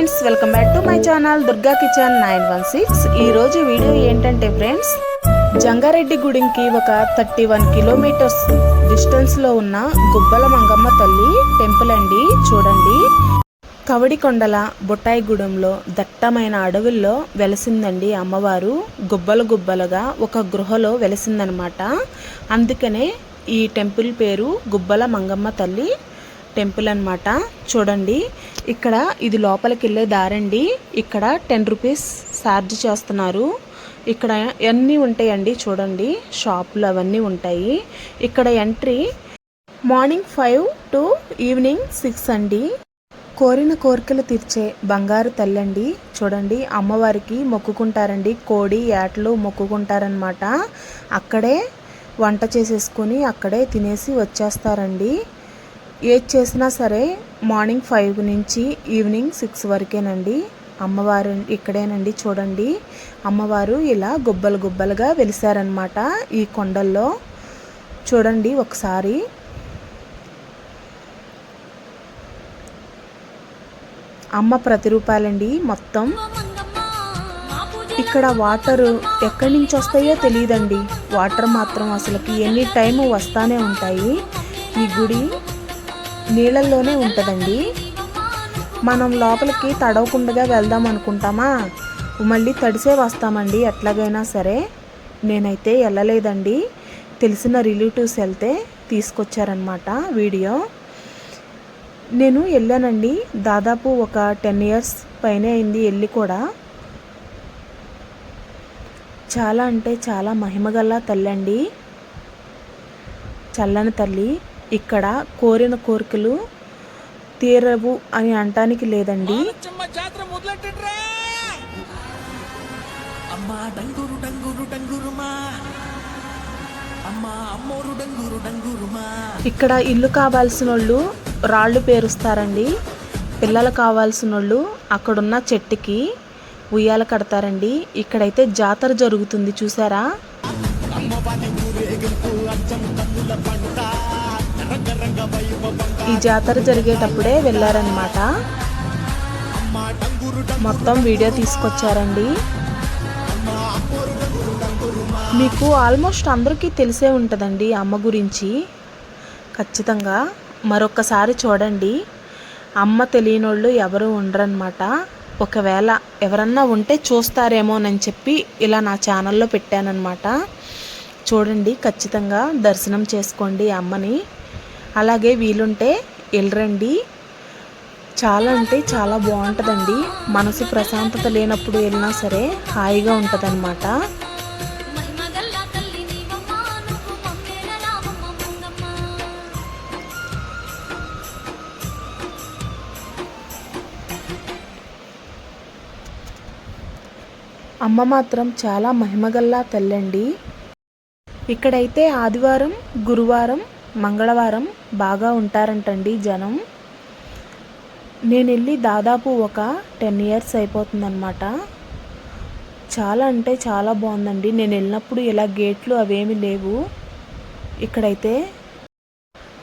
Friends welcome back to my channel Durga kitchen nine one six. ఈరోజు video ఏంటంటే friends Jangareddy గుడికి ఒక thirty one kilometres డిస్టెన్స్లో ఉన్న గుబ్బల మంగమ్మ తల్లి టెంపుల్ అండి. చూడండి. కవడికొండల బొట్టాయిగూడెంలో దట్టమైన అడవుల్లో వెలసిందండి అమ్మవారు. గుబ్బలు గుబ్బలుగా ఒక గృహలో వెలసిందనమాట. అందుకనే ఈ టెంపుల్ పేరు గుబ్బల మంగమ్మ తల్లి టెంపుల్ అన్నమాట. చూడండి. ఇక్కడ ఇది లోపలికి వెళ్ళే దారండి. ఇక్కడ టెన్ రూపీస్ ఛార్జ్ చేస్తున్నారు. ఇక్కడ అన్నీ ఉంటాయండి చూడండి. షాపులు అవన్నీ ఉంటాయి. ఇక్కడ entry morning five to evening six అండి. కోరిన కోరికలు తీర్చే బంగారు తల్లండి. చూడండి. అమ్మవారికి మొక్కుకుంటారండి. కోడి ఏటలు మొక్కుకుంటారనమాట అక్కడే వంట చేసేసుకొని అక్కడే తినేసి వచ్చేస్తారండి. ఏది చేసినా సరే మార్నింగ్ ఫైవ్ నుంచి ఈవినింగ్ సిక్స్ వరకేనండి. అమ్మవారు ఇక్కడేనండి చూడండి. అమ్మవారు ఇలా గుబ్బలు గుబ్బలుగా వెలిసారనమాట ఈ కొండల్లో. చూడండి ఒకసారి. అమ్మ ప్రతిరూపాలండి మొత్తం. ఇక్కడ వాటర్ ఎక్కడి నుంచి వస్తాయో తెలియదండి. వాటర్ మాత్రం అసలుకి ఎనీ టైం వస్తానే ఉంటాయి. ఈ గుడి నీళ్ళల్లోనే ఉంటుందండి. మనం లోపలికి తడవకుండా వెళ్దాం అనుకుంటామా? మళ్ళీ తడిసే వస్తామండి ఎట్లాగైనా సరే. నేనైతే వెళ్ళలేదండి తెలిసిన రిలేటివ్స్ వెళ్తే తీసుకొచ్చారనమాట వీడియో. నేను వెళ్ళానండి దాదాపు ఒక టెన్ ఇయర్స్ పైనే అయింది వెళ్ళి కూడా. చాలా అంటే చాలా మహిమగల తల్లి అండి చల్లని తల్లి. ఇక్కడ కోరిన కోరికలు తీరవు అని అంటానికి లేదండి అమ్మా డంగురు డంగురు డంగురుమా ఇక్కడ ఇల్లు కావాల్సిన వాళ్ళు రాళ్ళు పేరుస్తారండి పిల్లలు కావాల్సిన వాళ్ళు అక్కడున్న చెట్టుకి ఉయ్యాల కడతారండి ఇక్కడైతే జాతర జరుగుతుంది చూసారా ఈ జాతర జరిగేటప్పుడే వెళ్ళారనమాట మొత్తం వీడియో తీసుకొచ్చారండి. మీకు ఆల్మోస్ట్ అందరికీ తెలిసే ఉంటుందండి అమ్మ గురించి. ఖచ్చితంగా మరొక్కసారి చూడండి. అమ్మ తెలియనోళ్ళు ఎవరు ఉండరనమాట ఒకవేళ ఎవరన్నా ఉంటే చూస్తారేమోనని చెప్పి ఇలా నా ఛానల్లో పెట్టానన్నమాట. చూడండి ఖచ్చితంగా దర్శనం చేసుకోండి అమ్మని. అలాగే వీలుంటే వెళ్ళరండి చాలా అంటే చాలా బాగుంటుందండి. మనసు ప్రశాంతత లేనప్పుడు వెళ్ళినా సరే హాయిగా ఉంటుందన్నమాట. అమ్మ మాత్రం చాలా మహిమగల్లా తల్లండి. ఇక్కడైతే ఆదివారం గురువారం మంగళవారం బాగా ఉంటారంటండి జనం. నేను వెళ్ళి దాదాపు ఒక టెన్ ఇయర్స్ అయిపోతుందన్నమాట. చాలా అంటే చాలా బాగుందండి. నేను వెళ్ళినప్పుడు ఇలా గేట్లు అవేమి లేవు. ఇక్కడైతే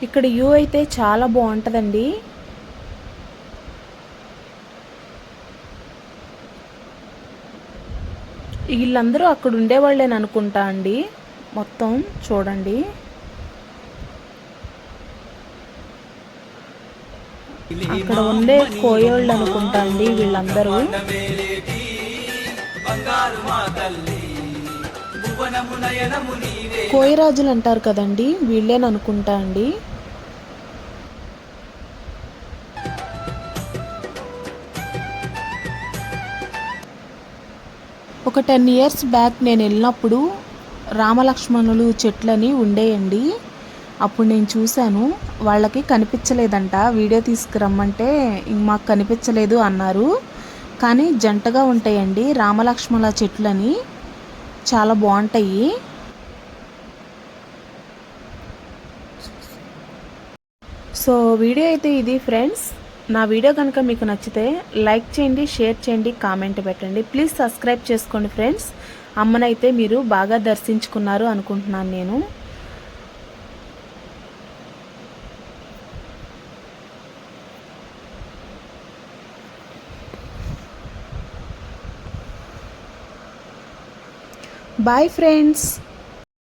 ఇక్కడ వ్యూ అయితే చాలా బాగుంటుందండి. వీళ్ళందరూ అక్కడ ఉండేవాళ్ళేననుకుంటా అండి. మొత్తం చూడండి. అక్కడ ఉండే కోయోళ్ళు అనుకుంటా అండి వీళ్ళందరూ. కోయరాజులు అంటారు కదండి వీళ్ళేని అనుకుంటా అండి. ఒక టెన్ ఇయర్స్ బ్యాక్ నేను వెళ్ళినప్పుడు రామలక్ష్మణులు చెట్లని ఉండేయండి. అప్పుడు నేను చూశాను వాళ్ళకి కనిపించలేదంట వీడియో తీసుకురమ్మంటే మాకు కనిపించలేదు అన్నారు. కానీ జంటగా ఉంటాయండి రామలక్ష్మణుల చెట్లని. చాలా బాగుంటాయి. సో వీడియో అయితే ఇది ఫ్రెండ్స్. నా వీడియో కనుక మీకు నచ్చితే లైక్ చేయండి షేర్ చేయండి కామెంట్ పెట్టండి. ప్లీజ్ సబ్స్క్రైబ్ చేసుకోండి ఫ్రెండ్స్. అమ్మనైతే మీరు బాగా దర్శించుకున్నారు అనుకుంటున్నాను నేను. Bye friends